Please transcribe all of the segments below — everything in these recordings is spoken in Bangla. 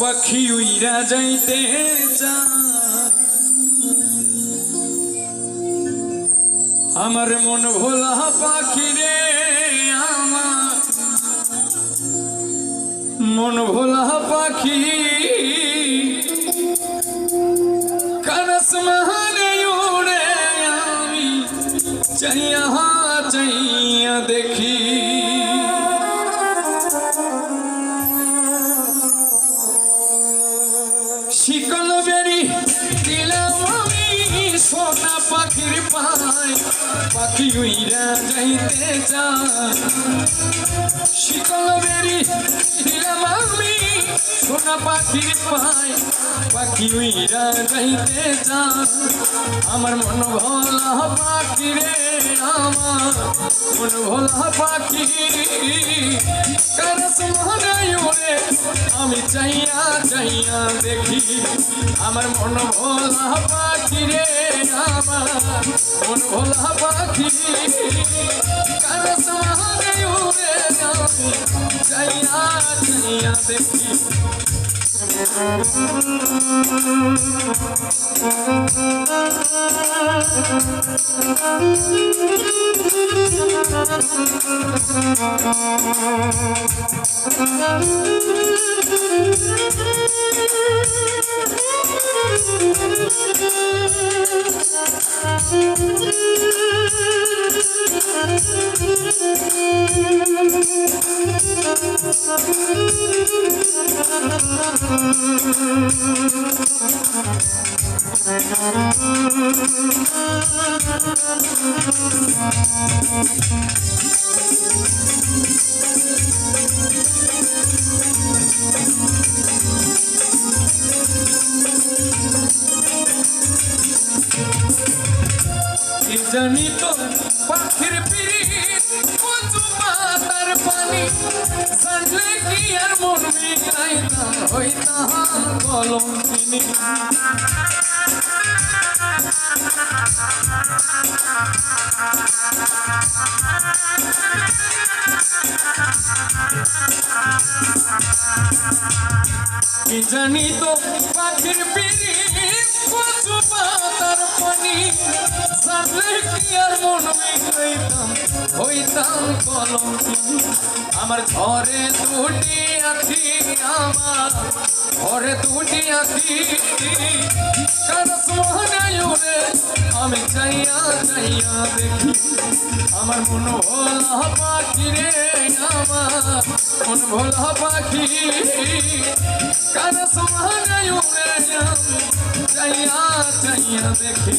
পাখি উইরা যাইতে চায়। আমার মন ভোলা পাখি রে আমার। মন ভোলা পাখি। কানস আমি চাইয়া চাইয়া দেখি। শিকল বেরি দিলাম আমি, সোনা পাখির পায়, পাখি উইরা যাইতে চায়। শীতল বেরি দিলাম আমি পাখির পায়, পাখি উইরা যাইতে চান আমার মন ভোলা পাখি রে আমার, মন ভোলা পাখি। কারস মনে উড়ে আমি চাইয়া চাইয়া দেখি। আমার মন ভোলা পাখি রে আমার, মন ভোলা পাখি। কারস মনে উড়ে আমি চাইয়া চাইয়া দেখি জানি তো পাখির পিড়ি জানলে কি আর মন মিলাইতাম হইতাম কলম চিনি কি জানি তো পাখির আমার ঘরে দুটি আছি আমার ঘরে দুটি আছি আমি চাইয়া চাইয়া দেখি। আমার মন ভোলা পাখি রে, আমার মন ভোলা পাখি। কারস মহানায়ুরে আমি চাইয়া চাইয়া দেখি।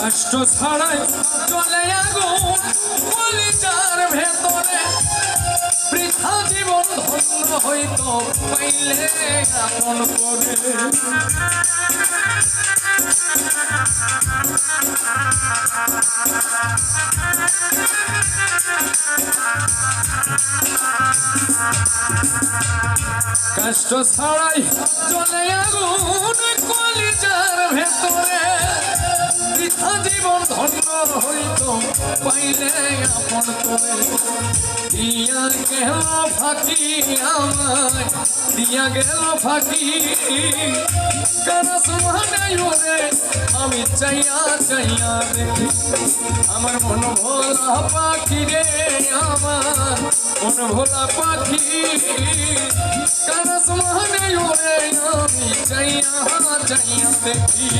কষ্ট ছাড়াই চলে আগুন কলিজার ভেতরে। বৃথা জীবন ধন্য হইতো, পাইলে আপন করে। কষ্ট ছাড়াই চলে আগুন কলিজার ভেতরে। জীবন ধন্য হইত, পাইলে আপন করে দিয়া গেল ফাঁকি আমায় দিয়া গেল ফাঁকি কারা সমানে ওরে আমি চাইয়া চাইয়া দেখি আমার মন ভোলা পাখি রে আমার মন ভোলা পাখি কারা সমানে ওরে আমি চাইয়া চাইয়া দেখি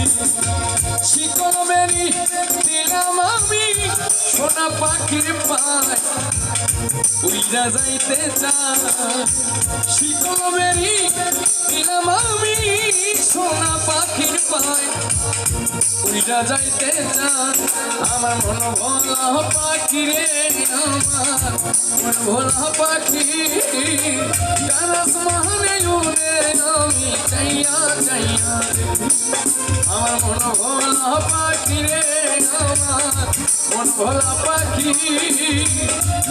শিকল মেরি দিলাম আমি সোনা পাখির পায় উইরা যাইতে চায় শিকল মেরি আমি সোনা পাখির পায়। উইরা যাইতে চায় আমার মন ভোলা পাখি রে পাখি মহানে উড়ে আমি চাইয়া চাইয়া আমার মন ভোলা পাখি রে আমার মন ভোলা পাখি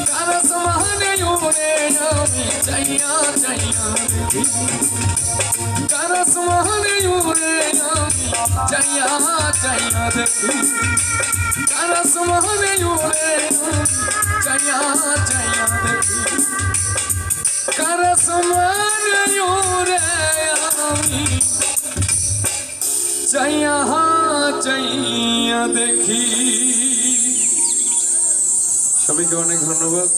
কারস মহানে উড়ে আমি চাইয়া চাইয়া দেখি কারস মহানে উড়ে আমি চাইয়া চাইয়া দেখি কারস মহানে উড়ে চাইয়া চাইয়া দেখি কারস মহানে উড়ে আমি চাইয়া দেখি। সবাইকে অনেক ধন্যবাদ।